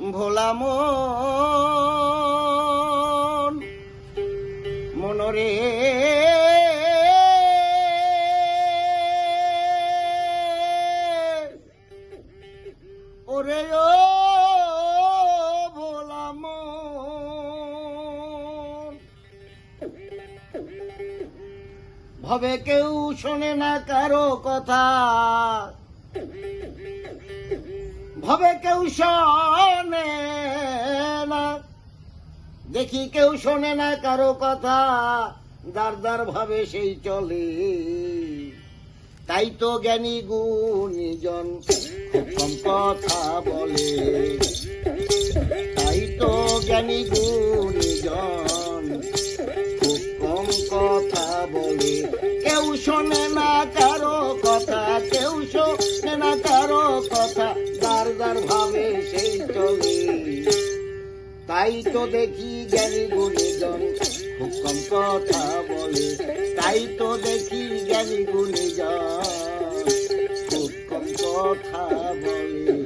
ভোলা মনরে ওরে ও ভোলা মন। ভবে কেউ শোনে না কারও কথা। ভবে কেউ শোনে না। দেখি কেউ শোনে না কারও কথা দার দার ভাবে সেই চলে। তাই তো জ্ঞানী গুণীজন কম কথা বলে। তাই তো জ্ঞানী গুণীজন কম কথা বলে। কেউ শোনে তাই তো দেখি জ্ঞানী গুণীজন, খুব কম কথা বলে। তাই তো দেখি জ্ঞানী গুণীজন, খুব কম কথা বলে।